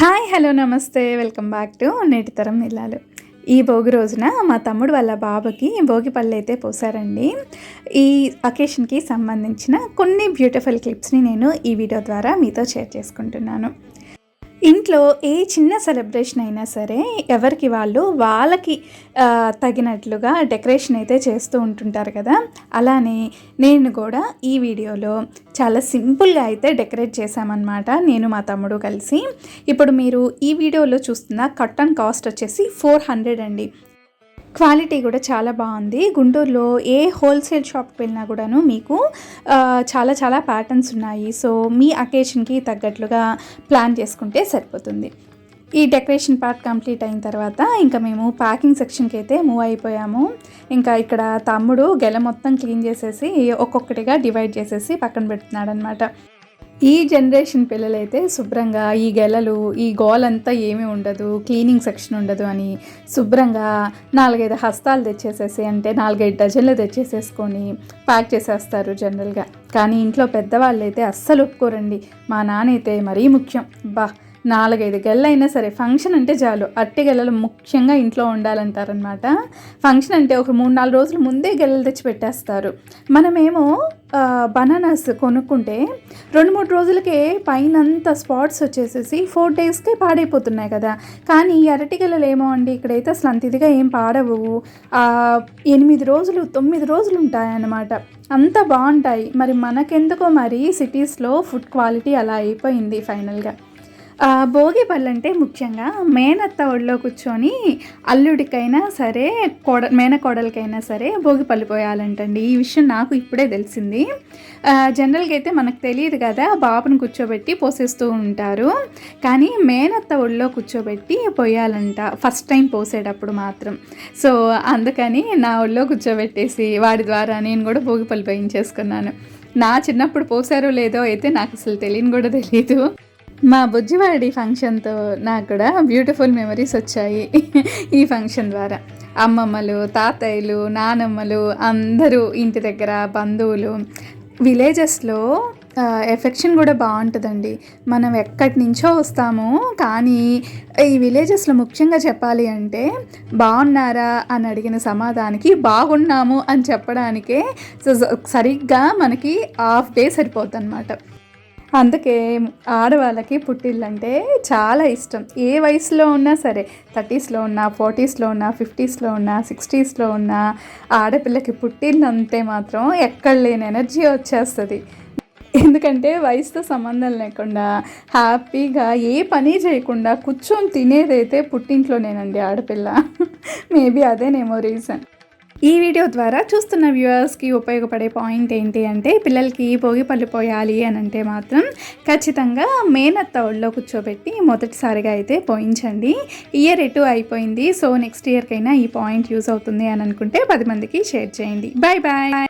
Hi hello నమస్తే. Welcome back to నేటి తరం ఇల్లాలు. ఈ భోగి రోజున మా తమ్ముడు వాళ్ళ బాబుకి భోగి పళ్ళు అయితే పోసారండి. ఈ అకేషన్కి సంబంధించిన కొన్ని బ్యూటిఫుల్ క్లిప్స్ని నేను ఈ వీడియో ద్వారా మీతో షేర్ చేసుకుంటున్నాను. ఇంట్లో ఏ చిన్న సెలబ్రేషన్ అయినా సరే ఎవరికి వాళ్ళు వాళ్ళకి తగినట్లుగా డెకరేషన్ అయితే చేస్తూ ఉంటుంటారు కదా. అలానే నేను కూడా ఈ వీడియోలో చాలా సింపుల్గా అయితే డెకరేట్ చేశామన్నమాట నేను మా తమ్ముడు కలిసి. ఇప్పుడు మీరు ఈ వీడియోలో చూస్తున్న కట్టన్ కాస్ట్ వచ్చేసి ఫోర్ హండ్రెడ్ అండి. క్వాలిటీ కూడా చాలా బాగుంది. గుంటూరులో ఏ హోల్సేల్ షాప్కి వెళ్ళినా కూడాను మీకు చాలా చాలా ప్యాటర్న్స్ ఉన్నాయి. సో మీ అకేషన్కి తగ్గట్లుగా ప్లాన్ చేసుకుంటే సరిపోతుంది. ఈ డెకరేషన్ పార్ట్ కంప్లీట్ అయిన తర్వాత ఇంకా మేము ప్యాకింగ్ సెక్షన్కి అయితే మూవ్ అయిపోయాము. ఇంకా ఇక్కడ తమ్ముడు గెల మొత్తం క్లీన్ చేసేసి ఒక్కొక్కటిగా డివైడ్ చేసేసి పక్కన పెడుతున్నాడు అనమాట ఈ జనరేషన్ పిల్లలైతే శుభ్రంగా ఈ గెలలు ఈ గోలంతా ఏమీ ఉండదు క్లీనింగ్ సెక్షన్ ఉండదు అని శుభ్రంగా నాలుగైదు హస్తాలు తెచ్చేసేసి అంటే నాలుగైదు డజన్లు తెచ్చేసేసుకొని ప్యాక్ చేసేస్తారు జనరల్గా కానీ ఇంట్లో పెద్దవాళ్ళు అయితే అస్సలు ఒప్పుకోరండి. మా నాన్న అయితే మరీ ముఖ్యం. బా నాలుగైదు గెల్లైనా సరే ఫంక్షన్ అంటే చాలు. అట్టి గెల్లలు ముఖ్యంగా ఇంట్లో ఉండాలంటారనమాట ఫంక్షన్ అంటే ఒక మూడు నాలుగు రోజులు ముందే గెల్లలు తెచ్చి పెట్టేస్తారు. మనమేమో బనానాస్ కొనుక్కుంటే రెండు మూడు రోజులకే పైనంత స్పాట్స్ వచ్చేసేసి ఫోర్ డేస్కే పాడైపోతున్నాయి కదా. కానీ ఈ అరటిగెలలు ఏమో అండి ఇక్కడైతే అసలు అంత ఇదిగా ఏం పాడవు. ఎనిమిది రోజులు తొమ్మిది రోజులు ఉంటాయన్నమాట. అంత బాగుంటాయి. మరి మనకెందుకో మరి సిటీస్లో ఫుడ్ క్వాలిటీ అలా అయిపోయింది ఫైనల్గా. భోగి పళ్ళు అంటే ముఖ్యంగా మేనత్త ఒడిలో కూర్చొని అల్లుడికైనా సరే కోడ మేనకోడలకైనా సరే భోగి పళ్ళు పోయాలంటండి. ఈ విషయం నాకు ఇప్పుడే తెలిసింది. జనరల్గా అయితే మనకు తెలియదు కదా బాబుని కూర్చోబెట్టి పోసేస్తూ ఉంటారు. కానీ మేనత్త ఒడిలో కూర్చోబెట్టి పోయాలంట ఫస్ట్ టైం పోసేటప్పుడు మాత్రం. సో అందుకని నా ఒళ్ళో కూర్చోబెట్టేసి వాడి ద్వారా నేను కూడా భోగి పళ్ళు పోయించేసుకున్నాను. నా చిన్నప్పుడు పోసారో లేదో అయితే నాకు అసలు తెలియని కూడా తెలియదు. మా బుజ్జివాడి ఫంక్షన్తో నాకు కూడా బ్యూటిఫుల్ మెమరీస్ వచ్చాయి ఈ ఫంక్షన్ ద్వారా. అమ్మమ్మలు తాతయ్యలు నానమ్మలు అందరూ ఇంటి దగ్గర బంధువులు విలేజెస్లో ఎఫెక్షన్ కూడా బాగుంటుందండి. మనం ఎక్కడి నుంచో వస్తాము కానీ ఈ విలేజెస్లో ముఖ్యంగా చెప్పాలి అంటే బాగున్నారా అని అడిగిన సమాధానికి బాగున్నాము అని చెప్పడానికే సరిగ్గా మనకి హాఫ్ డే సరిపోద్ది అనమాట అందుకే ఆడవాళ్ళకి పుట్టిల్లంటే చాలా ఇష్టం. ఏ వయసులో ఉన్నా సరే థర్టీస్లో ఉన్నా ఫార్టీస్లో ఉన్నా ఫిఫ్టీస్లో ఉన్నా సిక్స్టీస్లో ఉన్నా ఆడపిల్లకి పుట్టిళ్ళంటే మాత్రం ఎక్కడ లేని ఎనర్జీ వచ్చేస్తుంది. ఎందుకంటే వయసుతో సంబంధం లేకుండా హ్యాపీగా ఏ పని చేయకుండా కూర్చొని తినేదైతే పుట్టింట్లోనేనండి ఆడపిల్ల. మేబీ అదేనేమో రీజన్. ఈ వీడియో ద్వారా చూస్తున్న వ్యూవర్స్కి ఉపయోగపడే పాయింట్ ఏంటి అంటే పిల్లలకి భోగి పళ్ళు పోయాలి అని అంటే మాత్రం ఖచ్చితంగా మేనత్త ఒళ్ళో కూర్చోబెట్టి మొదటిసారిగా అయితే పోయించండి. ఇయర్ ఎటు అయిపోయింది. సో నెక్స్ట్ ఇయర్కైనా ఈ పాయింట్ యూస్ అవుతుంది అని అనుకుంటే పది మందికి షేర్ చేయండి. Bye bye